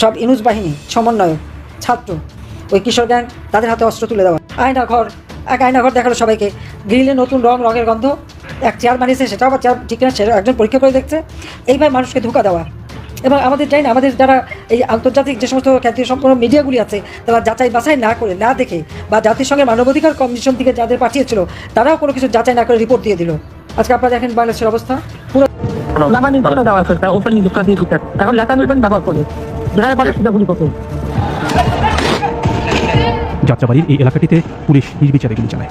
সব ইনুজ বাহিনী, সমন্বয়ক, ছাত্র, ওই কিশোর গ্যাং তাদের হাতে অস্ত্র তুলে দেওয়া। আয়না ঘর এক আয়না ঘর দেখাল সবাইকে। গ্রিলে নতুন রং, রঙের গন্ধ। এক চেয়ার বানিয়েছে, সেটাও আবার চেয়ার ঠিক না সেটা একজন পরীক্ষা করে দেখছে। এইভাবে মানুষকে ধোকা দেওয়া। এবং আমাদের চাই না, আমাদের যারা এই আন্তর্জাতিক যে সমস্ত খ্যাতি সম্পন্ন মিডিয়াগুলি আছে, তারা যাচাই বাছাই না করে, না দেখে বা জাতিসংঘের মানবাধিকার কমিশন থেকে যাদের পাঠিয়েছিল, তারাও কোনো কিছু যাচাই না করে রিপোর্ট দিয়ে দিল। আজকে আপনারা দেখেন বাংলাদেশের অবস্থা। পুরো লাগানি দেওয়া ওপেন এখন নেবেন ব্যবহার করে। গুলি যাত্রাবাড়ির এই এলাকাটিতে পুলিশ নির্বিচারে গুলি চালায়।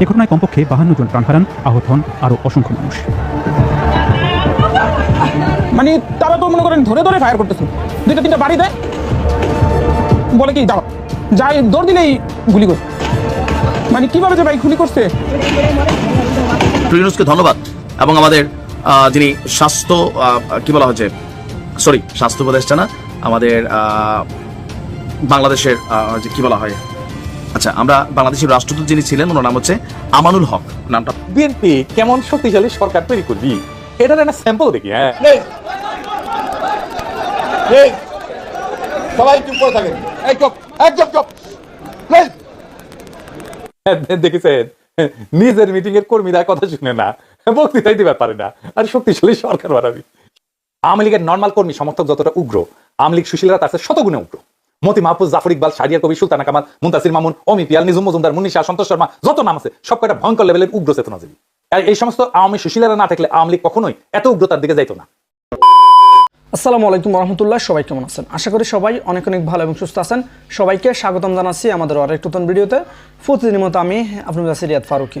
এ ঘটনায় কমপক্ষে বাহান্ন জন প্রাণ হারান আহত হন আরও অসংখ্য মানুষ। মানে তারা তো মনে করেন ধরে ধরে ফায়ার করতেছে। দুইটা তিনটা বাড়ি দেয়। বলে কি যাও যাই দৌড় দিলেই গুলি করে। মানে কীভাবে যে ভাই গুলি করছে? ধন্যবাদ। এবং আমাদের আহ, যিনি স্বাস্থ্য আহ, কি বলা হচ্ছে সরি স্বাস্থ্য উপদেষ্টা না আমাদের আহ, বাংলাদেশের আহ, যে কি বলা হয় আচ্ছা আমরা বাংলাদেশের রাষ্ট্রদূত যিনি ছিলেন ওনার নাম হচ্ছে আমানুল হক নামটা বিএনপি কেমন শক্তিশালী সরকার তৈরি করবি? এটার একটা স্যাম্পল দেখি হ্যাঁ। সবাই চুপ করে থাকেন। এই চুপ একদম চুপ দেখেছেন? নিজের মিটিং এর কর্মীরা কথা শুনে না। বক্তৃতাই দিবার পারে না। আর শক্তিশালী সরকার বানাবি। আওয়ামী লীগের নর্মাল কর্মী সমর্থক যতটা উগ্র, আওয়ামী লীগ সুশীলরা তার শতগুণে উগ্র। মতি মাহফুজ, জাফর ইকবাল, শাহরিয়ার কবি, সুলতানা কামাল, মুন্তাসির মামুন, অমি পিয়াল নিজুম মজুমদার, মুন্নি শাহ, সন্তোষ শর্মা, যত নাম আছে সব কয়টা ভয়ঙ্কর লেভেলের উগ্র চেতনাজীবী। আর এই সমস্ত আওয়ামী সুশীলেরা না থাকলে আওয়ামী লীগ কখনোই এত উগ্রতার দিকে যাইতো না। আসসালামু আলাইকুম রহমতুল্লাহ সবাই কেমন আছেন? আশা করি সবাই অনেক অনেক ভালো এবং সুস্থ আছেন। সবাইকে স্বাগতম জানাচ্ছি আমাদের আরেক নতুন ভিডিওতে। প্রতিদিনের মতো আমি আপনার কাছে রিয়াদ ফারুকি।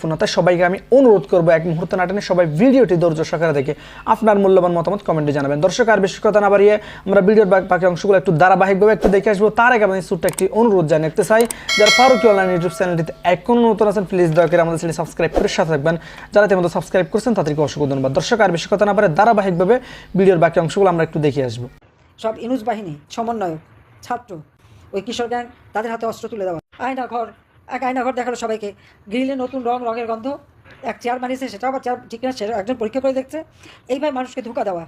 তাই সবাইকে আমি অনুরোধ করব এক মুহূর্ত না টেনে সবাই ভিডিওটি ধৈর্য সহকারে দেখে আপনার মূল্যবান মতামত কমেন্টে জানাবেন। দর্শক, আর বেশি কথা না বাড়িয়ে আমরা ভিডিওর বাকি অংশগুলো একটু ধারাবাহিকভাবে একটু দেখে আসব। তার আগে আমি ছোট্ট একটি অনুরোধ জানিয়ে রাখতে চাই যারা ফারুকি অনলাইন ইউটিউব চ্যানেলটিতে এখনও নতুন আছেন প্লিজ দয়া করে আমাদের চ্যানেল সাবস্ক্রাইব করে সাথে থাকবেন। যারা ইতিমধ্যে সাবস্ক্রাইব করছেন, তাদেরকে অসংখ্য ধন্যবাদ। দর্শক, আর বেশি কথা না পারে ধারাবাহিকভাবে ভিডিওর বাকি অংশগুলো আমরা একটু দেখে আসব। সব ইনুজ বাহিনী, সমন্বয়ক, ছাত্র, ওই কিশোর গ্যাং তাদের হাতে অস্ত্র তুলে দেওয়া। আয়না ঘর এক আয়না ঘর দেখাল সবাইকে। গ্রিলে নতুন রং, রঙের গন্ধ। এক চেয়ার বানিয়েছে, সেটাও আবার চেয়ার ঠিক না, সেটা একজন পরীক্ষা করে দেখছে। এইভাবে মানুষকে ধোকা দেওয়া।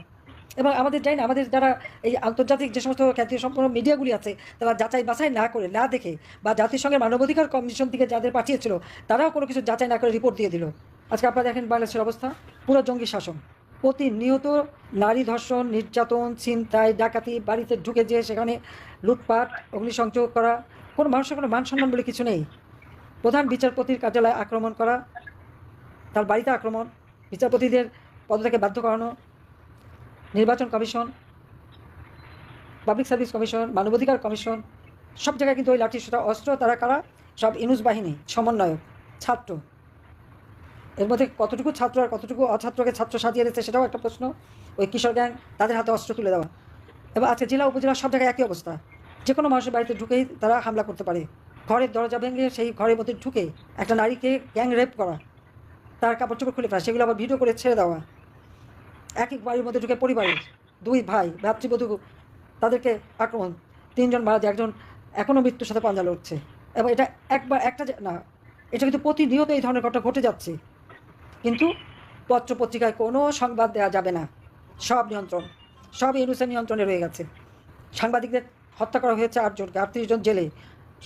এবং আমাদের চাই না, আমাদের যারা এই আন্তর্জাতিক যে সমস্ত খ্যাতি সম্পন্ন মিডিয়াগুলি আছে, তারা যাচাই বাছাই না করে, না দেখে বা জাতিসংঘের মানবাধিকার কমিশন থেকে যাদের পাঠিয়েছিল, তারাও কোনো কিছু যাচাই না করে রিপোর্ট দিয়ে দিল। আজকে আপনারা দেখেন বাংলাদেশের অবস্থা। পুরো জঙ্গি শাসন। প্রতিনিয়ত নারী ধর্ষণ, নির্যাতন, ছিনতাই, ডাকাতি, বাড়িতে ঢুকে যেয়ে সেখানে লুটপাট, অগ্নিসংযোগ করা। কোনো মানুষের কোনো মান সম্মান বলে কিছু নেই। প্রধান বিচারপতির কার্যালয়ে আক্রমণ করা, তার বাড়িতে আক্রমণ, বিচারপতিদের পদত্যাগে বাধ্য করানো, নির্বাচন কমিশন, পাবলিক সার্ভিস কমিশন, মানবাধিকার কমিশন, সব জায়গায় কিন্তু ওই লাঠি সোটা অস্ত্র, তারা কারা? সব ইনুস বাহিনী, সমন্বয়ক, ছাত্র। এর মধ্যে কতটুকু ছাত্র আর কতটুকু অছাত্রকে ছাত্র সাজিয়ে দিচ্ছে সেটাও একটা প্রশ্ন। ওই কিশোর গ্যাং, তাদের হাতে অস্ত্র তুলে দেওয়া। এবং আজকে জেলা, উপজেলা, সব জায়গায় একই অবস্থা। যে কোনো মানুষের বাড়িতে ঢুকেই তারা হামলা করতে পারে। ঘরের দরজা ভেঙে সেই ঘরের মধ্যে ঢুকে একটা নারীকে গ্যাং রেপ করা, তার কাপড় চোপড় খুলে ফেলা, সেগুলো আবার ভিডিও করে ছেড়ে দেওয়া। একই বাড়ির মধ্যে ঢুকে পরিবারের দুই ভাই, ভাতৃবধূ তাদেরকে আক্রমণ, তিনজন মারা যায়, একজন এখনও মৃত্যুর সাথে পাঞ্জা লড়ছে। এবং এটা একবার একটা না, এটা কিন্তু প্রতিনিয়ত এই ধরনের ঘটনা ঘটে যাচ্ছে। কিন্তু পত্র পত্রিকায় কোনো সংবাদ দেওয়া যাবে না। সব নিয়ন্ত্রণ, সব ইউনুসের নিয়ন্ত্রণে রয়ে গেছে। সাংবাদিকদের হত্যা করা হয়েছে আটজনকে, আটত্রিশ জন জেলে।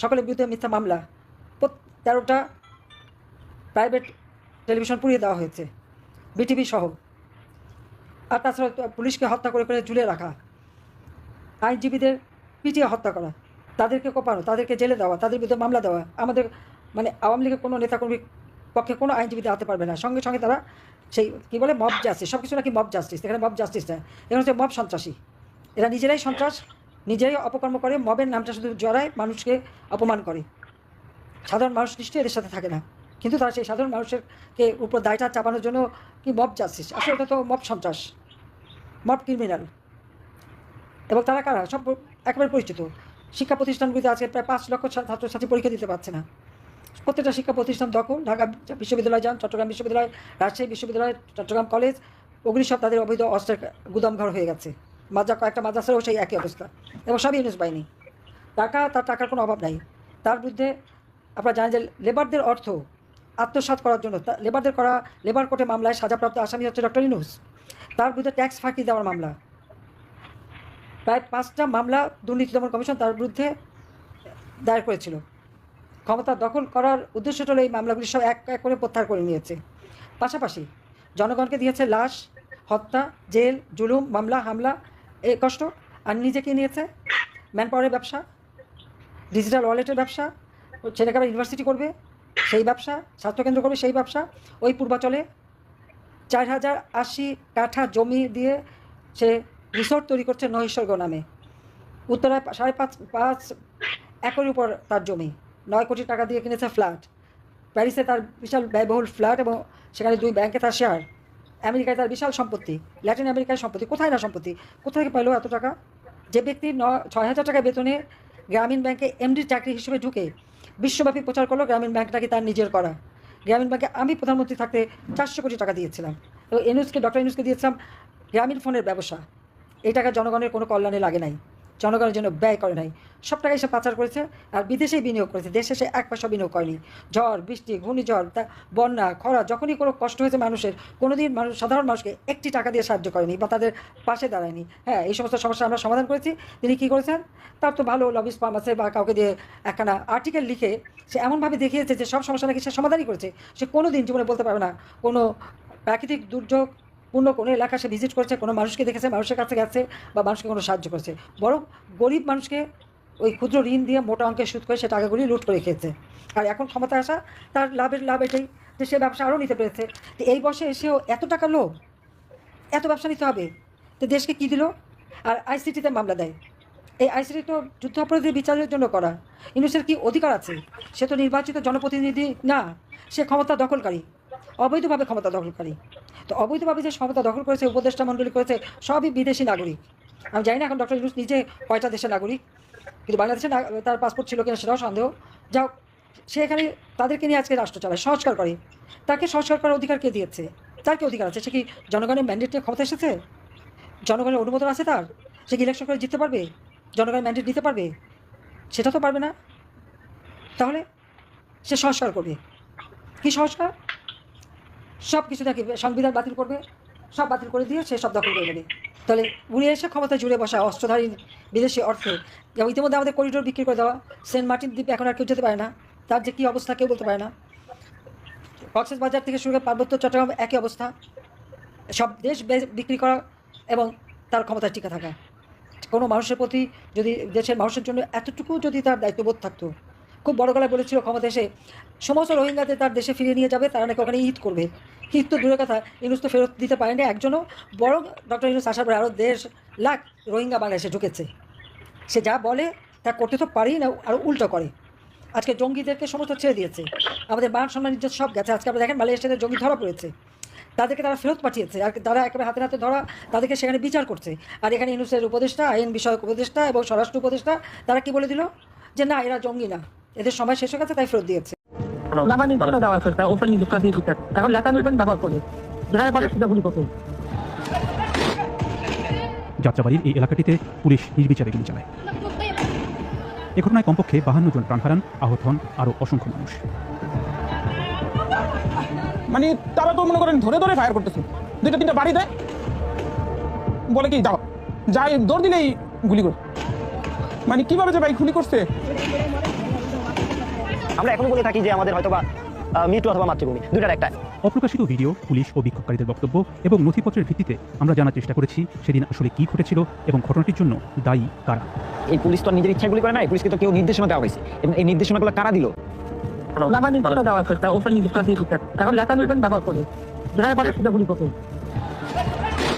সকলের বিরুদ্ধে মিথ্যা মামলা। তেরোটা প্রাইভেট টেলিভিশন পুড়িয়ে দেওয়া হয়েছে বিটিভি সহ। আর তাছাড়া পুলিশকে হত্যা করে করে ঝুলে রাখা। আইনজীবীদের পিটিয়ে হত্যা করা, তাদেরকে কোপানো, তাদেরকে জেলে দেওয়া, তাদের বিরুদ্ধে মামলা দেওয়া। আমাদের মানে আওয়ামী লীগের কোনো নেতাকর্মীর পক্ষে কোনো আইনজীবীদের দাঁড়াতে পারবে না। সঙ্গে সঙ্গে তারা সেই কী বলে মব জাস্টিস সব কিছু নাকি মব জাস্টিস এখানে মব জাস্টিস না এখানে হচ্ছে মব সন্ত্রাসী। এরা নিজেরাই সন্ত্রাস নিজেই অপকর্ম করে, মবের নামটা শুধু জড়ায় মানুষকে অপমান করে। সাধারণ মানুষ নিশ্চয়ই এদের সাথে থাকে না। কিন্তু তারা সেই সাধারণ মানুষের কে উপর দায়টা চাপানোর জন্য কি মব জাস্টিস? আসলে এটা তো মব সন্ত্রাস, মব ক্রিমিনাল। এবং তারা কারা? সব একেবারে পরিচিত। শিক্ষা প্রতিষ্ঠানগুলিতে আজকে প্রায় পাঁচ লক্ষ ছাত্রছাত্রী পরীক্ষা দিতে পারছে না। প্রত্যেকটা শিক্ষা প্রতিষ্ঠান দখল। ঢাকা বিশ্ববিদ্যালয় যান, চট্টগ্রাম বিশ্ববিদ্যালয়, রাজশাহী বিশ্ববিদ্যালয়, চট্টগ্রাম কলেজ ওগুলি সব তাদের অবৈধ অস্ত্রের গুদামঘর হয়ে গেছে। মাদ্রা কয়েকটা মাদ্রাসারও সেই একই অবস্থা। এবং সবই ইউনিস বাহিনী। টাকা, তার টাকার কোনো অভাব নাই। তার বিরুদ্ধে আপনারা জানেন যে লেবারদের অর্থ আত্মসাৎ করার জন্য লেবারদের করা, লেবার কোর্টে মামলায় সাজাপ্রাপ্ত আসামি হচ্ছে ডক্টর ইনুস তার বিরুদ্ধে ট্যাক্স ফাঁকি দেওয়ার মামলা। প্রায় পাঁচটা মামলা দুর্নীতি দমন কমিশন তার বিরুদ্ধে দায়ের করেছিল। ক্ষমতা দখল করার উদ্দেশ্যটা হলো এই মামলাগুলি সব এক এক করে প্রত্যাহার করে নিয়েছে। পাশাপাশি জনগণকে দিয়েছে লাশ, হত্যা, জেল, জুলুম, মামলা, হামলা এ কষ্ট আর নিজেকে নিয়েছে। ম্যান পাওয়ারের ব্যবসা ডিজিটাল ওয়ালেটের ব্যবসা ছেলেকে ইউনিভার্সিটি করবে, সেই ব্যবসা স্বাস্থ্যকেন্দ্র করবে, সেই ব্যবসা, ওই পূর্বাচলে চার হাজার আশি কাঠা জমি দিয়ে সে রিসোর্ট তৈরি করছে নৈসর্গ নামে। উত্তরায় সাড়ে পাঁচ পাঁচ একরের উপর তার জমি, নয় কোটি টাকা দিয়ে কিনেছে ফ্ল্যাট প্যারিসে তার বিশাল ব্যয়বহুল ফ্ল্যাট এবং সেখানে দুই ব্যাংকে তার শেয়ার আমেরিকায় তার বিশাল সম্পত্তি, ল্যাটিন আমেরিকায় সম্পত্তি, কোথায় না সম্পত্তি? কোথা থেকে পেল এত টাকা? যে ব্যক্তি ন, ছয় হাজার টাকা বেতনে গ্রামীণ ব্যাংকে এমডি চাকরি হিসেবে ঢুকে বিশ্বব্যাপী প্রচার করল গ্রামীণ ব্যাংক নাকি তার নিজের করা। গ্রামীণ ব্যাংকে আমি প্রধানমন্ত্রী থাকতে চারশো কোটি টাকা দিয়েছিলাম। এবং এনুসকে ডক্টর এনুসকে দিয়েছিলাম গ্রামীণ ফোনের ব্যবসা। এই টাকা জনগণের কোনো কল্যাণে লাগে নাই। জনগণের জন্য ব্যয় করে নাই। সব টাকাই সে পাচার করেছে আর বিদেশেই বিনিয়োগ করেছে। দেশে সে এক পয়সা বিনিয়োগ করেনি। ঝড়, বৃষ্টি, ঘূর্ণিঝড়, তা বন্যা, খরা, যখনই কোনো কষ্ট হয়েছে মানুষের, কোনোদিন মানুষ, সাধারণ মানুষকে একটি টাকা দিয়ে সাহায্য করেনি বা তাদের পাশে দাঁড়ায়নি। হ্যাঁ এই সমস্ত সমস্যা আমরা সমাধান করেছি। তিনি কী করেছেন? তার তো ভালো লবিস ফার্ম আছে বা কাউকে দিয়ে একখানা আর্টিকেল লিখে সে এমনভাবে দেখিয়েছে যে সব সমস্যা নাকি সে সমাধানই করেছে। সে কোনো দিন জীবনে বলতে পারবে না। কোনো প্রাকৃতিক দুর্যোগ পূর্ণ কোনো এলাকা সে ভিজিট করেছে, কোনো মানুষকে দেখেছে, মানুষের কাছে গেছে বা মানুষকে কোনো সাহায্য করেছে। বরং গরিব মানুষকে ওই ক্ষুদ্র ঋণ দিয়ে মোটা অঙ্কের সুদ করে সে টাকাগুলি লুট করে খেয়েছে। আর এখন ক্ষমতা আসা তার লাভের লাভ এটাই যে সে ব্যবসা আরও নিতে পেরেছে। তো এই বয়সে এসেও এত টাকা লোভ, এত ব্যবসা নিতে হবে, তো দেশকে কী দিল? আর আইসিটিতে মামলা দেয়। এই আইসিটি তো যুদ্ধ অপরাধী বিচারের জন্য করা। ইউনুসের কি অধিকার আছে? সে তো নির্বাচিত জনপ্রতিনিধি না, সে ক্ষমতা দখলকারী। অবৈধভাবে ক্ষমতা দখল দখলকারী। তো অবৈধভাবে যে ক্ষমতা দখল করেছে, উপদেষ্টা মণ্ডলী করেছে, সবই বিদেশি নাগরিক। আমি জানি না এখন ডক্টর ইউনুস নিজে কয়টা দেশের নাগরিক, কিন্তু বাংলাদেশে তার পাসপোর্ট ছিল কিনা সেটাও সন্দেহ। যাও সে এখানে তাদেরকে নিয়ে আজকে রাষ্ট্র চালায়, সংস্কার করে। তাকে সংস্কার করার অধিকার কে দিয়েছে? তার কি অধিকার আছে? সে কি জনগণের ম্যান্ডেট নিয়ে ক্ষমতা এসেছে? জনগণের অনুমোদন আছে তার? সে কি ইলেকশন করে জিততে পারবে? জনগণের ম্যান্ডেট দিতে পারবে? সেটা তো পারবে না। তাহলে সে সংস্কার করবে। কি সংস্কার? সব কিছু নাকি সংবিধান বাতিল করবে, সব বাতিল করে দিয়ে সে সব দখল করে নেবে। তাহলে উনি এসে ক্ষমতা জুড়ে বসা অস্ত্রধারী বিদেশি অর্থে যেমন ইতিমধ্যে আমাদের করিডোর বিক্রি করে দেওয়া, সেন্ট মার্টিন দ্বীপে এখন আর কেউ যেতে পারে না। তার যে কী অবস্থা কেউ বলতে পারে না। কক্সেস বাজার থেকে শুরু করে পার্বত্য চট্টগ্রাম একই অবস্থা। সব দেশ বিক্রি করা এবং তার ক্ষমতায় টিকে থাকা। কোনো মানুষের প্রতি যদি দেশের মানুষের জন্য এতটুকু যদি তার দায়িত্ববোধ থাকতো খুব বড় গলায় বলেছিল ক্ষমতা এসে সমস্ত রোহিঙ্গাদের তার দেশে ফিরিয়ে নিয়ে যাবে, তারা নাকি ওখানে ঈদ করবে। ঈদ তো দূরের কথা ইউনুস তো ফেরত দিতে পারেনি একজনও। বরং ডক্টর ইউনুস আসার পরে আরও দেড় লাখ রোহিঙ্গা বাংলাদেশে ঢুকেছে। সে যা বলে, তা করতে তো পারেই না আরও উল্টো করে। আজকে জঙ্গিদেরকে সমস্ত ছেড়ে দিয়েছে। আমাদের মান সম্মান ইজ্জত সব গেছে। আজকে আমরা দেখেন মালয়েশিয়াতে জঙ্গি ধরা পড়েছে। তাদেরকে তারা ফেরত পাঠিয়েছে। আর তারা একেবারে হাতে হাতে ধরা, তাদেরকে সেখানে বিচার করছে। আর এখানে ইউনুসের উপদেষ্টা, আইন বিষয়ক উপদেষ্টা এবং স্বরাষ্ট্র উপদেষ্টা, তারা কি বলে দিল? যে না, এরা জঙ্গি না। এদের সময় শেষ হয়ে গেছে তাই ফেরত দিয়েছে। লাগানি করে দেওয়া আছে তারা ওপেন দিয়ে ঢুকে এখন লেখা নেবেন ব্যবহার করে। যারা পরে সেটা গুলি করবে যাত্রাবাড়ির এই এলাকাটিতে পুলিশ নির্বিচারে গুলি চালায়। এ ঘটনায় কমপক্ষে বাহান্ন জন প্রাণ হারান আহত হন আরও অসংখ্য মানুষ। মানে তারা তো মনে করেন ধরে ধরে ফায়ার করতেছে। দুইটা তিনটা বাড়ি দেয় বলে কি যাও। যাই দৌড় দিলেই গুলি করে। মানে কীভাবে যে ভাই গুলি করছে আমরা এখন বলে থাকি যে আমাদের হয়তো বা মৃত্যু অথবা মাতৃভূমি দুইটার একটা অপ্রকাশিত ভিডিও পুলিশ ও বিক্ষোভকারীদের বক্তব্য এবং নথিপত্রের ভিত্তিতে আমরা জানার চেষ্টা করেছি সেদিন আসলে কী ঘটেছিল এবং ঘটনাটির জন্য দায়ী কারা। এই পুলিশ তো নিজের ইচ্ছাগুলি করে না পুলিশকে তো কেউ নির্দেশনা দেওয়া হয়েছে। এবং এই নির্দেশনাগুলো কারা দিল?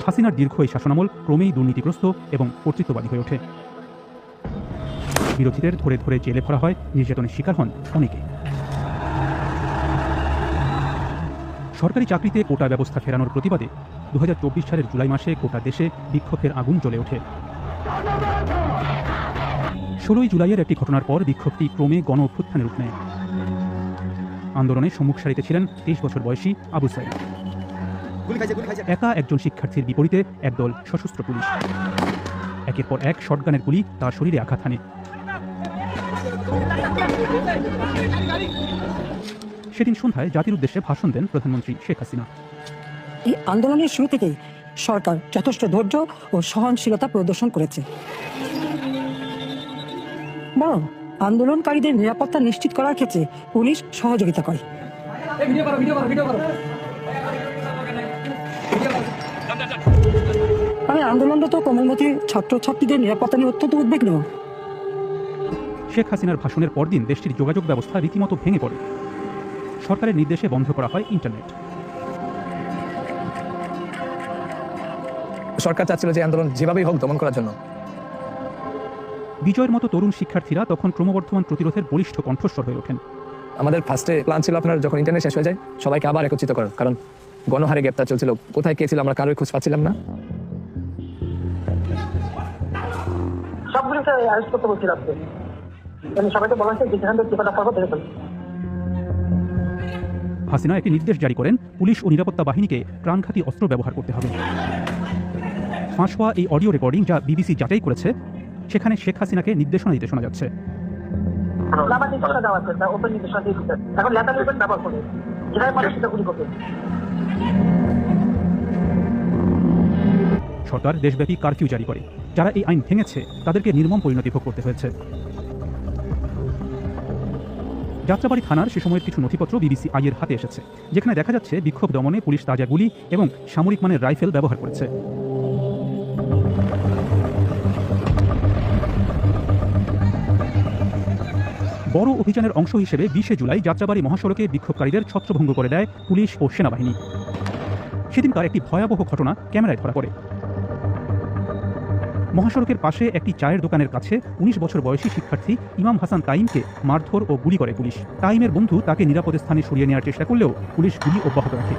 হাসিনার দীর্ঘ এই শাসনামল ক্রমেই দুর্নীতিগ্রস্ত এবং কর্তৃত্ববাদী হয়ে ওঠে। বিরোধীদের ধরে ধরে জেলে ভরা হয়, নির্যাতনের শিকার হন অনেকে। সরকারি চাকরিতে কোটা ব্যবস্থা ফেরানোর প্রতিবাদে দু হাজার চব্বিশ সালের জুলাই মাসে গোটা দেশে বিক্ষোভের আগুন জ্বলে ওঠে। ষোলোই জুলাইয়ের একটি ঘটনার পর বিক্ষোভটি ক্রমে গণ অভ্যুত্থানের রূপ নেয়। আন্দোলনে সম্মুখ সারিতে ছিলেন তেইশ বছর বয়সী আবু সাইদ। একা একজন শিক্ষার্থীর বিপরীতে একদল সশস্ত্র পুলিশ। একের পর এক শটগানের গুলি তার শরীরে আঘাত হানে। সেদিন সন্ধ্যায় জাতির উদ্দেশ্যে ভাষণ দেন প্রধানমন্ত্রী শেখ হাসিনা। এই আন্দোলনের শুরু থেকেই সরকার যথেষ্ট ধৈর্য ও সহনশীলতা প্রদর্শন করেছে। বরং আন্দোলনকারীদের নিরাপত্তা নিশ্চিত করার ক্ষেত্রে পুলিশ সহযোগিতা করে। আমি আন্দোলনরত কোমলমতি ছাত্রছাত্রীদের নিরাপত্তা নিয়ে অত্যন্ত উদ্বিগ্ন। শেখ হাসিনার ভাষণের পরদিন দেশটির যোগাযোগ ব্যবস্থা রীতিমতো ভেঙে পড়ে। সরকারের নির্দেশে বন্ধ করা হয় ইন্টারনেট। সরকার চাচ্ছিল যে আন্দোলন যেভাবেই হোক দমন করার জন্য। বিজয়ের মতো তরুণ শিক্ষার্থীরা তখন ক্রমবর্ধমান প্রতিরোধের বলিষ্ঠ কণ্ঠস্বর হয়ে ওঠেন। আমাদের ফার্স্টে প্ল্যান ছিল আপনার যখন ইন্টারনেট শেষ হয়ে যায় সবাইকে আবার একত্রিত করার কারণ গণহারে গ্রেপ্তার চলছিল। কোথায় কে ছিল আমরা কারোর খোঁজ পাচ্ছিলাম না। সবগুলোকে আরেস্ট করতে বলছি রাত্রে সবাইকে বলা হয়েছে যেখান থেকে টিকাটা পাবো ধরে ফেলবে হাসিনা একটি নির্দেশ জারি করেন পুলিশ ও নিরাপত্তা বাহিনীকে প্রাণঘাতী অস্ত্র ব্যবহার করতে হবে। ফাঁস হওয়া এই অডিও রেকর্ডিং যা বিবিসি যাচাই করেছে সেখানে শেখ হাসিনাকে নির্দেশনা দিতে শোনা যাচ্ছে। করবে। সরকার দেশব্যাপী কারফিউ জারি করে। যারা এই আইন ভেঙেছে তাদেরকে নির্মম পরিণতি ভোগ করতে হয়েছে। যাত্রাবাড়ি থানার সে সময়ের কিছু নথিপত্র বিবিসি আইয়ের হাতে এসেছে, যেখানে দেখা যাচ্ছে বিক্ষোভ দমনে পুলিশ তাজা গুলি এবং সামরিক মানের রাইফেল ব্যবহার করেছে। বড় অভিযানের অংশ হিসেবে বিশে জুলাই যাত্রাবাড়ি মহাসড়কে বিক্ষোভকারীদের ছত্রভঙ্গ করে দেয় পুলিশ ও সেনাবাহিনী। সেদিনকার একটি ভয়াবহ ঘটনা ক্যামেরায় ধরা পড়ে। মহাসড়কের পাশে একটি চায়ের দোকানের কাছে উনিশ বছর বয়সী শিক্ষার্থী ইমাম হাসান তাইমকে মারধর ও গুলি করে পুলিশ। তাইমের বন্ধু তাকে নিরাপদ স্থানে সরিয়ে নেওয়ার চেষ্টা করলেও পুলিশ গুলি অব্যাহত রাখে।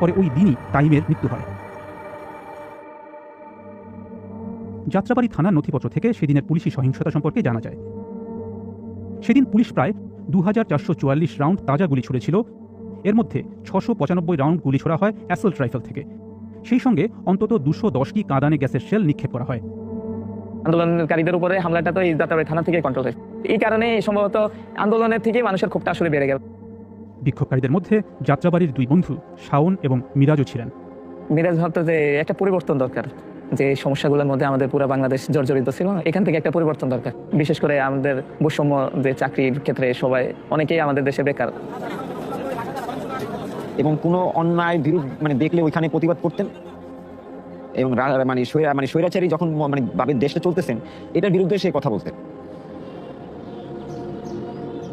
পরে ওই দিনই তাইমের মৃত্যু হয়। যাত্রাবাড়ি থানার নথিপত্র থেকে সেদিনের পুলিশি সহিংসতা সম্পর্কে জানা যায়। সেদিন পুলিশ প্রায় দু হাজার চারশো চুয়াল্লিশ রাউন্ড তাজা গুলি ছুড়েছিল। এর মধ্যে ছশো রাউন্ড গুলি ছোড়া হয় অ্যাসল্ট রাইফেল থেকে। সেই সঙ্গে অন্তত দুশো দশটি কাঁদানে গ্যাসের শেল নিক্ষেপ করা হয়। আন্দোলনকারীদের উপরে হামলাটা তো এই যাত্রাবাড়ি থানা থেকে কন্ট্রোল হয়েছে। এই কারণে সম্ভবত আন্দোলনের থেকে মানুষের ক্ষোভটা আসলে বেড়ে গেল। বিক্ষোভকারীদের মধ্যে যাত্রাবাড়ির দুই বন্ধু শাওন এবং মিরাজও ছিলেন। মিরাজ ভাবতো যে একটা পরিবর্তন দরকার যে সমস্যাগুলোর মধ্যে আমাদের পুরো বাংলাদেশ জর্জরিত ছিল এখান থেকে একটা পরিবর্তন দরকার। বিশেষ করে আমাদের বৈষম্য যে চাকরির ক্ষেত্রে সবাই অনেকেই আমাদের দেশে বেকার। এবং কোনো অন্যায় বিরোধ মানে দেখলে ওইখানে প্রতিবাদ করতেন। এবং রা- মানে স্বৈরা মানে স্বৈরাচারী যখন মানে ভাবে দেশটা চলতেছেন এটার বিরুদ্ধে সে কথা বলতেন।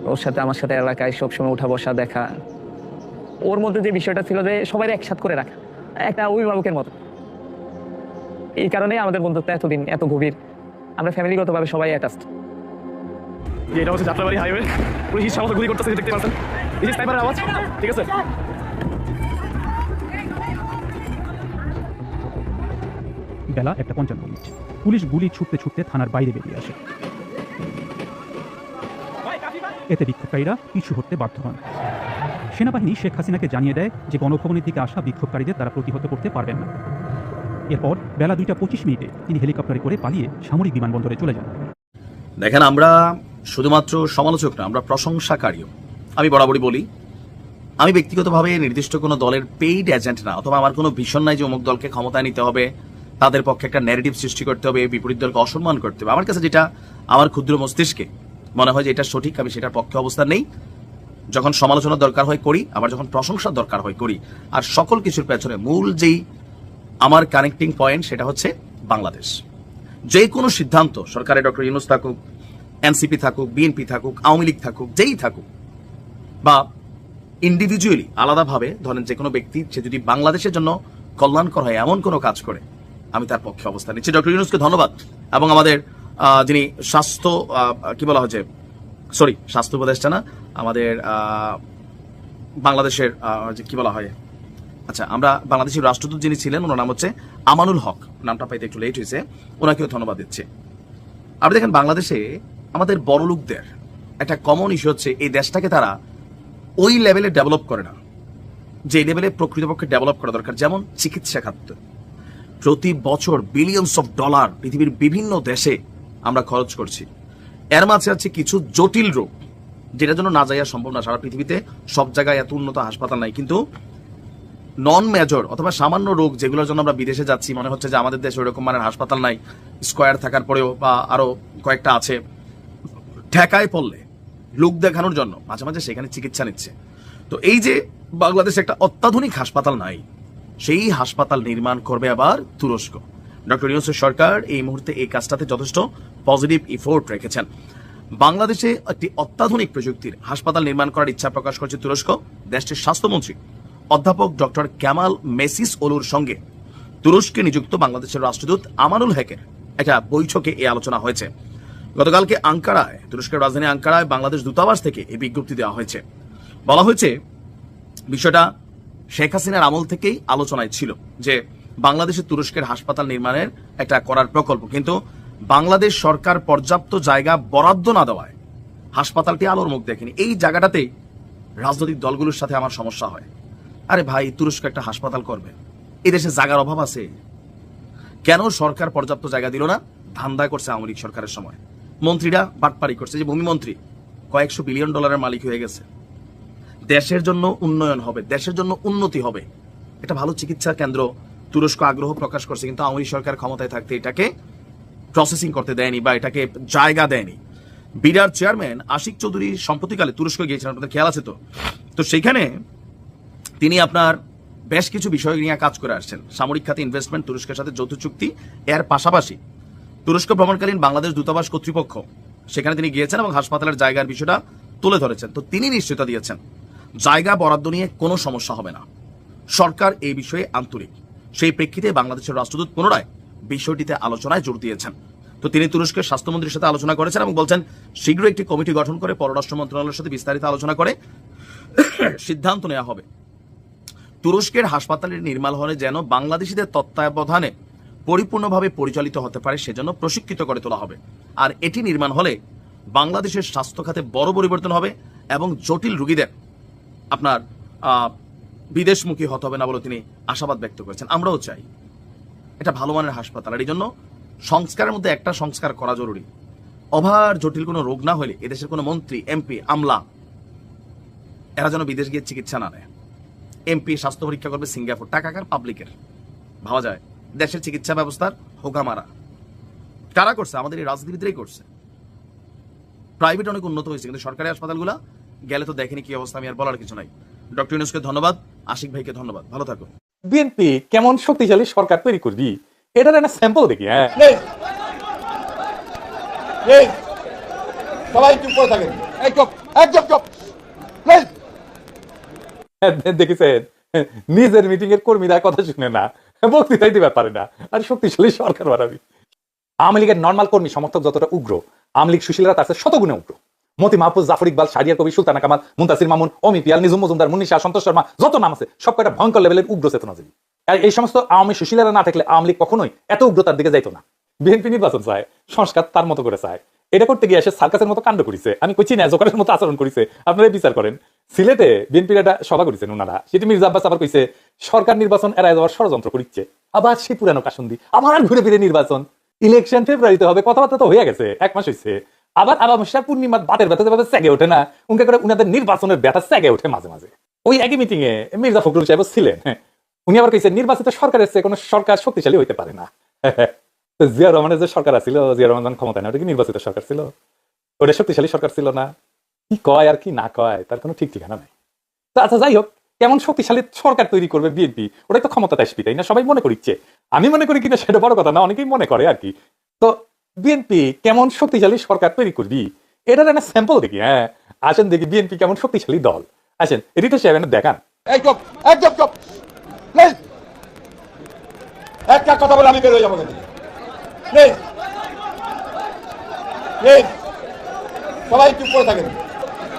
ওর সাথে আমার সাথে এলাকায় সবসময় উঠা বসা দেখা। ওর মধ্যে যে বিষয়টা ছিল যে সবাই একসাথ করে রাখা একটা অভিভাবকের মতো। এই কারণে আমাদের বন্ধুত্ব এতদিন এত গভীর। আমরা ফ্যামিলিগতভাবে সবাই অ্যাটাচড এটা হচ্ছে যাত্রাবাড়ি হাইওয়ে পুলিশ ইচ্ছা মতো গুলি করতেছে দেখতে পাচ্ছেন? এই যে স্নাইপারের আওয়াজ ঠিক আছে? বেলা একটা পঞ্চান্ন মিনিট। পুলিশ গুলি ছুটতে ছুটতে থানার বাইরে বেরিয়ে আসে। এতে বিক্ষোভকারীরা পিছু হতে বাধ্য হন। সেনাবাহিনী শেখ হাসিনাকে জানিয়ে দেয় যে, গণভবনের দিকে আসা বিক্ষোভকারীদের তারা প্রতিহত করতে পারবেন না। এরপর বেলা দুইটা পঁচিশ মিনিটে তিনি হেলিকপ্টারে করে পালিয়ে সামরিক বিমানবন্দরে চলে যান। দেখেন, আমরা শুধুমাত্র সমালোচক না, আমরা প্রশংসাকারীও। আমি বরাবরই বলি, আমি ব্যক্তিগতভাবে নির্দিষ্ট কোনো দলের পেইড এজেন্ট না, অথবা আমার কোনো ভীষণ নাই যে অমুক দলকে ক্ষমতায় নিতে হবে তাদের পক্ষে একটা ন্যারেটিভ সৃষ্টি করতে হবে বিপরীত দলকে অসম্মান করতে হবে। আমার কাছে যেটা আমার ক্ষুদ্র মস্তিষ্কে মনে হয় যে এটা সঠিক, আমি সেটার পক্ষে অবস্থান নেই। যখন সমালোচনার দরকার হয় করি, আবার যখন প্রশংসার দরকার হয় করি, আর সকল কিছুর পেছনে মূল যেই আমার কানেক্টিং পয়েন্ট সেটা হচ্ছে বাংলাদেশ। যে কোনো সিদ্ধান্ত সরকারে ডক্টর ইউনুস থাকুক, এনসিপি থাকুক, বিএনপি থাকুক, আওয়ামী লীগ থাকুক, যেই থাকুক, বা ইন্ডিভিজুয়ালি আলাদাভাবে ধরেন যে কোনো ব্যক্তি, সে যদি বাংলাদেশের জন্য কল্যাণকর হয়, এমন কোনো কাজ করে আমি তার পক্ষে অবস্থান নিচ্ছি। ডক্টর ইউনুসকে ধন্যবাদ। এবং আমাদের যিনি স্বাস্থ্য কি বলা হচ্ছে, সরি, স্বাস্থ্য উপদেষ্টা না, আমাদের বাংলাদেশের যে কি বলা হয় আচ্ছা আমরা বাংলাদেশের রাষ্ট্রদূত যিনি ছিলেন, ওনার নাম হচ্ছে আমানুল হক। নামটা পাইতে একটু লেট হয়েছে। ওনাকেও ধন্যবাদ দিচ্ছে। আপনি দেখেন, বাংলাদেশে আমাদের বড় লোকদের একটা কমন ইস্যু হচ্ছে, এই দেশটাকে তারা ওই লেভেলে ডেভেলপ করে না, যে লেভেলে প্রকৃতপক্ষে ডেভেলপ করা দরকার। যেমন চিকিৎসা খাত প্রতি বছর বিলিয়নস অফ ডলার পৃথিবীর বিভিন্ন দেশে আমরা খরচ করছি। এর মাঝে আছে কিছু জটিল রোগ, যেটার জন্য না যাইয়া সম্ভব না। সারা পৃথিবীতে সব জায়গায় এত উন্নত হাসপাতাল নাই। কিন্তু নন মেজর অথবা সামান্য রোগ যেগুলোর জন্য আমরা বিদেশে যাচ্ছি, মনে হচ্ছে যে আমাদের দেশে ওরকম মানের হাসপাতাল নাই। স্কোয়ার থাকার পরেও বা আরও কয়েকটা আছে। ঠেকায় পড়লে, লোক দেখানোর জন্য মাঝে মাঝে সেখানে চিকিৎসা নিচ্ছে। তো এই যে বাংলাদেশে একটা অত্যাধুনিক হাসপাতাল নাই সেই হাসপাতাল নির্মাণ করবে আবার তুরস্ক। ডক্টর ইউনুসের সরকার এই মুহূর্তে এই কাজটাতে যথেষ্ট পজিটিভ ইফোর্ট রেখেছেন। বাংলাদেশে একটি অত্যাধুনিক প্রযুক্তির হাসপাতাল নির্মাণ করার ইচ্ছা প্রকাশ করছে তুরস্ক, দেশটির স্বাস্থ্যমন্ত্রী অধ্যাপক ডক্টর ক্যামাল মেসিস ওলুর সঙ্গে। তুরস্কে নিযুক্ত বাংলাদেশের রাষ্ট্রদূত আমানুল হেকের একটা বৈঠকে এই আলোচনা হয়েছে। গতকালকে আঙ্কারায়, তুরস্কের রাজধানী আঙ্কারায় বাংলাদেশ দূতাবাস থেকে এই বিজ্ঞপ্তি দেওয়া হয়েছে। বলা হয়েছে, বিষয়টা শেখ হাসিনার আমল থেকেই আলোচনায় ছিল যে বাংলাদেশে তুরস্কের হাসপাতাল নির্মাণের একটা করার প্রকল্প। কিন্তু বাংলাদেশ সরকার পর্যাপ্ত জায়গা বরাদ্দ না দেওয়ায় হাসপাতালটি আলোর মুখ দেখেনি। এই জায়গাটাতেই রাজনৈতিক দলগুলোর সাথে আমার সমস্যা হয়। আরে ভাই, তুরস্ক একটা হাসপাতাল করবে। এই দেশে জায়গার অভাব আছে। কেন সরকার পর্যাপ্ত জায়গা দিল না? ধান্দা করছে আওয়ামী লীগ সরকারের সময়। মন্ত্রীরা বাটপারি করছে। যে ভূমিমন্ত্রী কয়েকশো বিলিয়ন ডলারের মালিক হয়ে গেছে। দেশের জন্য উন্নয়ন হবে, দেশের জন্য উন্নতি হবে। এটা ভালো চিকিৎসা কেন্দ্র, তুরস্ক আগ্রহ প্রকাশ করছে, কিন্তু আওয়ামী সরকার ক্ষমতায় থাকতে এটাকে প্রসেসিং করতে দেয়নি বা এটাকে জায়গা দেয়নি। বিডার চেয়ারম্যান আশিক চৌধুরী সম্প্রতিকালে তুরস্ক গিয়েছিলেন আপনাদের খেয়াল আছে তো? তো সেখানে তিনি আপনার বেশ কিছু বিষয় নিয়ে কাজ করে আসছেন। সামরিক খাতে ইনভেস্টমেন্ট তুরস্কের সাথে যৌথ চুক্তি, এর পাশাপাশি তুরস্ক ভ্রমণকালীন বাংলাদেশ দূতাবাস কর্তৃপক্ষ, সেখানে তিনি গিয়েছেন এবং হাসপাতালের জায়গার বিষয়টা তুলে ধরেছেন। তো তিনি নিশ্চয়তা দিয়েছেন। জায়গা বরাদ্দ নিয়ে কোনো সমস্যা হবে না। সরকার এই বিষয়ে আন্তরিক। সেই প্রেক্ষিতে বাংলাদেশের রাষ্ট্রদূত পুনরায় বিষয়টিতে আলোচনায় জোর দিয়েছেন। তো তিনি তুরস্কের স্বাস্থ্যমন্ত্রীর সাথে আলোচনা করেছেন এবং বলছেন, শীঘ্রই একটি কমিটি গঠন করে পররাষ্ট্র মন্ত্রণালয়ের সাথে বিস্তারিত আলোচনা করে সিদ্ধান্ত নেওয়া হবে। তুরস্কের হাসপাতালের নির্মাণ হলে যেন বাংলাদেশিদের তত্ত্বাবধানে পরিপূর্ণভাবে পরিচালিত হতে পারে, সেজন্য প্রশিক্ষিত করে তোলা হবে। আর এটি নির্মাণ হলে বাংলাদেশের স্বাস্থ্য খাতে বড় পরিবর্তন হবে এবং জটিল রোগীদের আপনার বিদেশমুখী হতে হবে না বলে তিনি আশাবাদ ব্যক্ত করেছেন। আমরাও চাই। এটা ভালো মানের হাসপাতাল। আর এই জন্য সংস্কারের মধ্যে একটা সংস্কার করা জরুরি। অভার, জটিল কোনো রোগ না হলে এদেশের কোনো মন্ত্রী, এমপি, আমলা, এরা যেন বিদেশ গিয়ে চিকিৎসা না নেয়। এমপি স্বাস্থ্য পরীক্ষা করবে সিঙ্গাপুর। টাকাকার পাবলিকের। ভাবা যায়। দেশের চিকিৎসা ব্যবস্থার হোকামারা কারা করছে? আমাদের এই রাজনীতিবিদরাই করছে। প্রাইভেট অনেক উন্নত হয়েছে, কিন্তু সরকারি হাসপাতালগুলা গেলে তো দেখেনি কি অবস্থা আমি আর বলার কিছু নাই। ডক্টর ইউনুসকে ধন্যবাদ আশিক ভাইকে ধন্যবাদ ভালো থাকো। বিএনপি কেমন শক্তিশালী সরকার তৈরি করবি? এটার একটা স্যাম্পল দেখি হ্যাঁ। সবাই চুপ করে থাকেন। চুপ প্লিজ দেখেছেন? নিজের মিটিং এর কর্মীরা কথা শুনে না। বক্তৃতাই দিবার পারে না। আর শক্তিশালী সরকার বানাবি। আওয়ামী লীগের নর্মাল কর্মী সমর্থক যতটা উগ্র আওয়ামী লীগ সুশীলরা তার চেয়ে শতগুণে উগ্র। মতি মাহফুজ, জাফর ইকবাল, শাহরিয়ার কবি, সুলতানা কামাল, মুন্তাসির মামুন, অমি পিয়াল নিজুম মজুমদার, মুন্নি সন্তোষ শর্মা, যত নাম আছে, সব কয়টা ভয়ঙ্কর লেভেলের উগ্র চেতনাজীবী। আর এই সমস্ত আওয়ামী সুশীলেরা না থাকলে আওয়ামী লীগ কখনোই এত উগ্রতার দিকে যাইতো না। বিএনপি নির্বাচন চায়, সংস্কার তার মতো করে চায়। এটা করতে গিয়ে এসে সার্কাসের মতো কাণ্ড করেছে। আমি কইছি না, জোকারের মতো আচরণ করেছে। আপনারা বিচার করেন। সিলেটে বিএনপির একটা সভা করেছেন ওনারা সেটি মির্জা আব্বাস আবার কইছে, সরকার নির্বাচন এড়াই যাওয়ার ষড়যন্ত্র করিচ্ছে। আবার সেই পুরানো কাসন্দি আবার ঘুরে ফিরে নির্বাচন। ইলেকশন ফেব্রুয়ারিতে হবে, কথাবার্তা তো হয়ে গেছে, এক মাস হয়েছে আবার আবার মশা পূর্ণিমার বাতের ব্যথা যেভাবে সেগে ওঠে না? উনকে করে উনাদের নির্বাচনের ব্যথা সেগে ওঠে মাঝে মাঝে। ওই একই মিটিং এ মির্জা ফখরুল সাহেব ছিলেন। উনি আবার কইছে, নির্বাচিত সরকারের চেয়ে কোনো সরকার শক্তিশালী হইতে পারে না। জিয়া রহমানের যে সরকার ছিল জিয়া রহমান যখন ক্ষমতায় না ওটা কি নির্বাচিত সরকার ছিল? ওটা শক্তিশালী সরকার ছিল না? কি কয় আর কি না কয়, তার কোনো ঠিক ঠিকানা নাই। তো আচ্ছা যাই হোক, কেমন শক্তিশালী সরকার তৈরি করবে বিএনপি ওটাই তো ক্ষমতা তাই না? সবাই মনে করিচ্ছে। আমি মনে করি কিনা সেটা বড় কথা না, অনেকেই মনে করে আর কি। তো বিএনপি কেমন শক্তিশালী সরকার তৈরি করবি? এটার একটা স্যাম্পল দেখি হ্যাঁ। আসেন দেখি বিএনপি কেমন শক্তিশালী দল। আসেন এদিকে সাহেব দেখান। একটা কথা বলে আমি বেরোয় যাব প্লিজ প্লিজ সবাই চুপ করে থাকেন।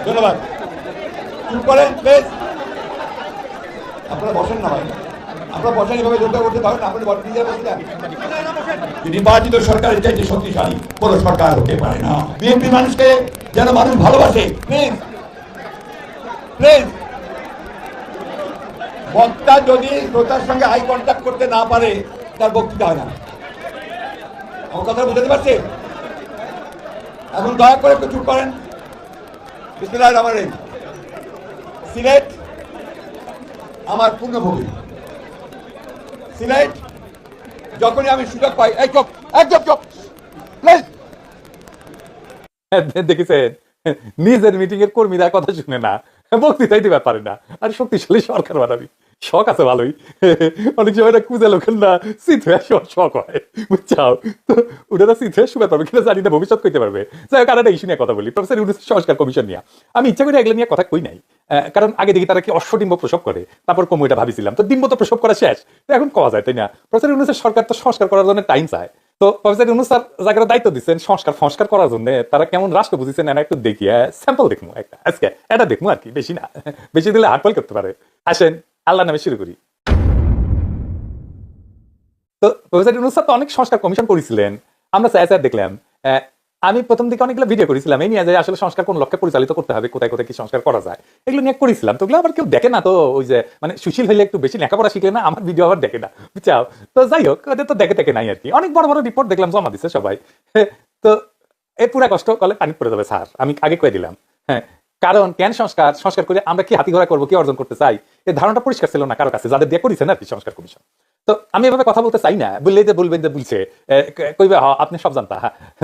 ধন্যবাদ। চুপ করেন প্লিজ আপনারা বসেন না ভাই। আপনারা বসেন এভাবে যোদ্ধা করতে পারেন আপনি নিজেরা যান নির্বাচিত সরকারের চাইতে শক্তিশালী, কোনো সরকার হতে পারে না। বিএনপি মানুষকে যেন মানুষ ভালোবাসে, প্লিজ প্লিজ। বক্তা যদি শ্রোতার সঙ্গে আই কন্ট্যাক্ট করতে না পারে, তার বক্তৃতা হয় না। আমার কথা বুঝতে পারছে এখন দয়া করে একটু চুপ করেন। বিসমিল্লাহ রহমান সিলেট আমার পূর্ণভূমি। সিলেট, যখনই আমি সুযোগ পাই, এই চপ একদম চপ দেখেছেন? নিজের মিটিং এর কর্মীরা কথা শুনে না। বক্তৃতাই দিবার পারে না। আর শক্তিশালী সরকার বানাবি। শখ আছে ভালোই। অনেক সময় এটা কুজে লোকের না, শীত হয়ে শখ হয়। বুঝছাও? তো ওনারা শীত হয়ে শুয়ে পারবে কিনা জানি না ভবিষ্যৎ করতে পারবে। যাই হোক, আরেকটা ইস্যু নিয়ে কথা বলি। প্রফেসর ইউনুস সংস্কার কমিশন নিয়ে। আমি ইচ্ছা করে এগুলো নিয়ে কথা কই নাই। কারণ আগে দেখি তারা কি অশ্বডিম্ব প্রসব করে, তারপর কমু এটা ভাবিছিলাম। তো ডিম্ব তো প্রসব করা শেষ, তো এখন কওয়া যায়, তাই না? প্রফেসর ইউনুসের সরকার তো সংস্কার করার জন্য টাইম চায়। তো প্রফেসর ইউনুস স্যার যাকে দায়িত্ব দিচ্ছেন, সংস্কার সংস্কার করার জন্য। তারা কেমন রাষ্ট্র বুঝিয়েছেন, এনা একটু দেখি স্যাম্পল দেখব একটা। আজকে এটা দেখব আর কি, বেশি না। বেশি দিলে হাটপাল করতে পারে। আসেন। আল্লাহ নামে শুরু করি। তো প্রফেসর ইউনুস স্যার তো অনেক সংস্কার কমিশন করেছিলেন। আমরা স্যার স্যার দেখলাম। আমি প্রথম দিকে অনেকগুলো ভিডিও করেছিলাম। এই নিয়ে যে আসলে সংস্কার কোন লক্ষ্যে পরিচালিত করতে হবে, কোথায় কোথায় কি সংস্কার করা যায়, এগুলো নিয়ে করেছিলাম। তো আবার কেউ দেখে না, তো ওই যে মানে সুশীল হইলে একটু বেশি লেখাপড়া শিখলে না আমার ভিডিও আবার দেখে না। বুঝছাও? তো যাই হোক, ওদের তো দেখে দেখে নাই আর কি। অনেক বড় বড় রিপোর্ট দেখলাম, জমা দিচ্ছে সবাই। তো এ পুরা কষ্ট করলে পানি পড়ে যাবে, স্যার। আমি আগে কয়ে দিলাম। হ্যাঁ কারণ কেন সংস্কার? সংস্কার করে আমরা কি হাতি ঘোড়া করব, কি অর্জন করতে চাই? এই ধারণাটা পরিষ্কার ছিল না কারও কাছে, যাদের দিয়ে করেছেন আর কি সংস্কার কমিশন। তো আমি এভাবে কথা বলতে চাই না। বললেই যে বলবেন যে বলছে কইবে, হ, আপনি সব জানতা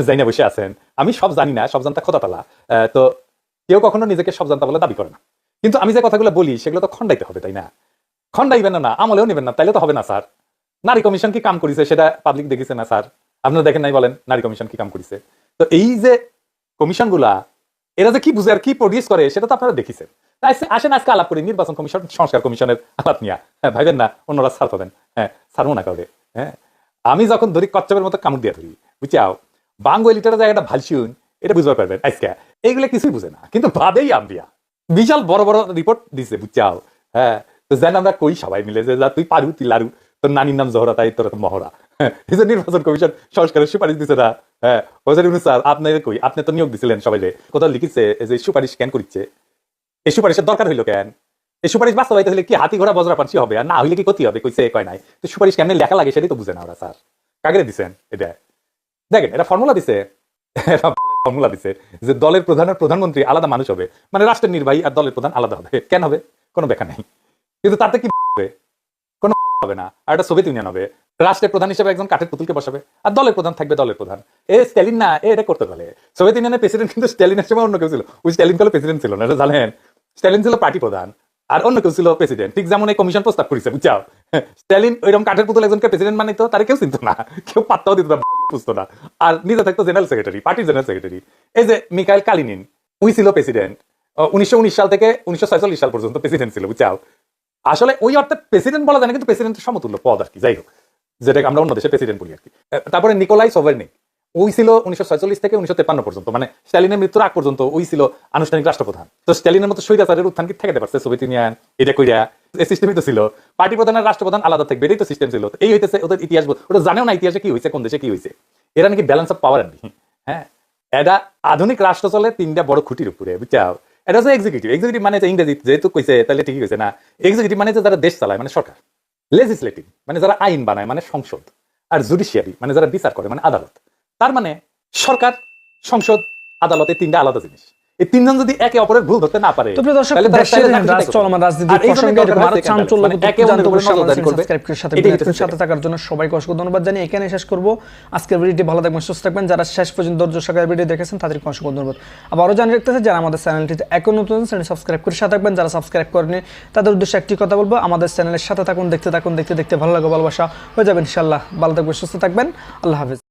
যাই না বসে আছেন। আমি সব জানি না, সব জানতা খোদা তালা তো কেউ কখনো নিজেকে সব জানতা বলে দাবি করে না। কিন্তু আমি যে কথাগুলো বলি, সেগুলো তো খন্ডাইতে হবে, তাই না? খন্ডাইবেন না, আমলেও নেবেন না, তাইলে তো হবে না, স্যার। নারী কমিশন কি কাম করেছে, সেটা পাবলিক দেখেছে না, স্যার। আপনারা দেখেন নাই বলেন, নারী কমিশন কি কাম করেছে। তো এই যে কমিশনগুলা এরা যে কি বুঝে আর কি প্রডিউস করে সেটা তো আপনারা দেখিছেন। তাই আসেন আজকে আলাপ করি নির্বাচন কমিশন সংস্কার কমিশনের আলাপ নিয়ে। হ্যাঁ ভাইবেন না অন্যরা ছাড় পাবেন হ্যাঁ ছাড়বো না কাউরে হ্যাঁ আমি যখন ধরি কচ্ছপের মতো কামড় দিয়ে ধরি বুঝছাও? বাঙ্গো লিটারের জায়গাটা ভালছিউন এটা বুঝতে পারবেন আজকে। এইগুলো কিছুই বুঝে না কিন্তু ভাবেই আমরিয়া বিশাল বড় বড় রিপোর্ট দিছে বুঝছাও? হ্যাঁ তো যেন আমরা কই সবাই মিলে যে তুই পারু তুই লারু তোর নানির নাম জহরা তাই তোর মহরা। হ্যাঁ, নির্বাচন কমিশন সংস্কারের সুপারিশ দিছে না হ্যাঁ আপনার কই? আপনি তো নিয়োগ দিছিলেন সবাই কোথাও লিখিছে যে সুপারিশ কেন এই সুপারিশের দরকার হইল কেন? এই সুপারিশ বাস্তবায়িত হলে কি হাতি ঘোড়া হবে? আর না হইলে কি ক্ষতি হবে? কইছে, কয় নাই। তো সুপারিশ কেমনে লেখা লাগে সেটাই তো বুঝে না ওরা, স্যার। দিছেন? এটা দেখেন, এটা ফর্মুলা দিছে। ফর্মুলা দিছে যে দলের প্রধান আর প্রধানমন্ত্রী আলাদা মানুষ হবে। মানে রাষ্ট্রের নির্বাহী আর দলের প্রধান আলাদা হবে। কেন হবে? কোনো ব্যাখ্যা নেই। কিন্তু তাতে কি হবে? কোনো হবে না। আর এটা সোভিয়েত ইউনিয়ন হবে। রাষ্ট্রের প্রধান হিসেবে একজন কাঠের পুতুলকে বসাবে, আর দলের প্রধান থাকবে দলের প্রধান। এ স্ট্যালিন না, এ এটা করতে পারে। সোভিয়েত ইউনিয়নের প্রেসিডেন্ট কিন্তু স্ট্যালিনের সময় অন্য কেউ ছিল। ওই স্ট্যালিন কালে প্রেসিডেন্ট ছিল না, এটা জানেন? স্ট্যালিন ছিল পার্টি প্রধান, আর অন্য কেউ ছিল প্রেসিডেন্ট। ঠিক যেমন এই কমিশন প্রস্তাব করেছে, বুঝছাও? স্ট্যালিন ওইরকম কাঠের পুতুল একজনকে প্রেসিডেন্ট মানিত তারা কেউ চিনত না। কেউ পাত্তাও দিত না বুঝতো না। আর নিজে থাকতো জেনারেল সেক্রেটারি, পার্টির জেনারেল সেক্রেটারি। এই যে মিকাইল কালিনিন, উই ছিল প্রেসিডেন্ট। উনিশশো উনিশ সাল থেকে উনিশশো সাল পর্যন্ত প্রেসিডেন্ট ছিল, বুঝছাও? আসলে ওই অর্থে প্রেসিডেন্ট বলা যায় না, কিন্তু প্রেসিডেন্টের সমতুল্য পদ আর কি, যাই হোক। যেটাকে আমরা অন্য দেশে প্রেসিডেন্ট বলি আর কি। তারপরে নিকোলাই সোভারনিক ওই ছিল উনিশশো থেকে উনিশশো পর্যন্ত মানে স্ট্যালিনের মৃত্যুর আগ পর্যন্ত ওই ছিল আনুষ্ঠানিক রাষ্ট্রপ্রধান। তো স্ট্যালিনের মতো স্বৈরাচারের উত্থান কি ঠেকাতে পারছে? সোভিয়েত ইউনিয়ন, এটা কইরা এই সিস্টেমই তো ছিল। পার্টি প্রধানের রাষ্ট্রপ্রধান আলাদা থাকবে, এটাই তো সিস্টেম ছিল। এই হইতেছে ওদের ইতিহাস ওটা জানেও না ইতিহাসে কি হয়েছে কোন দেশে কি হয়েছে এরা নাকি ব্যালেন্স অফ পাওয়ার আনবি হ্যাঁ? এটা আধুনিক রাষ্ট্র চলে, তিনটা বড় খুঁটির উপরে, বুঝছাও? এটা হচ্ছে এক্সিকিউটিভ এক্সিকিউটিভ মানে ইংরেজি যেহেতু কইছে, তাহলে ঠিকই কইছে না। এক্সিকিউটিভ মানে হচ্ছে যারা দেশ চালায় মানে সরকার। লেজিসলেটিভ মানে যারা আইন বানায় মানে সংসদ, আর জুডিশিয়ারি মানে যারা বিচার করে মানে আদালত। তার মানে সরকার, সংসদ, আদালতে তিনটা আলাদা জিনিস। এই তিনজন যদি একে অপরের ভুল ধরতে না পারে। চলমান মানে সাথে থাকার জন্য সবাইকে অসংখ্য ধন্যবাদ জানিয়ে এখানে শেষ করব। আজকের ভিডিওটি ভালো থাকবেন সুস্থ থাকবেন। যারা শেষ পর্যন্ত ধৈর্য সহকারে ভিডিও দেখেছেন তাদেরকে অসংখ্য ধন্যবাদ। আবারও জানিয়ে রাখতেছে যারা আমাদের চ্যানেলটিতে এখন নতুন চ্যানেল সাবস্ক্রাইব করে সাথে থাকবেন। যারা সাবস্ক্রাইব করেনি তাদের উদ্দেশ্যে একটি কথা বলব আমাদের চ্যানেলের সাথে থাকুন দেখতে থাকুন দেখতে দেখতে ভালো লাগে ভালোবাসা হয়ে যাবে ইনশাল্লাহ ভালো থাকবেন সুস্থ থাকবেন। আল্লাহ হাফিজ।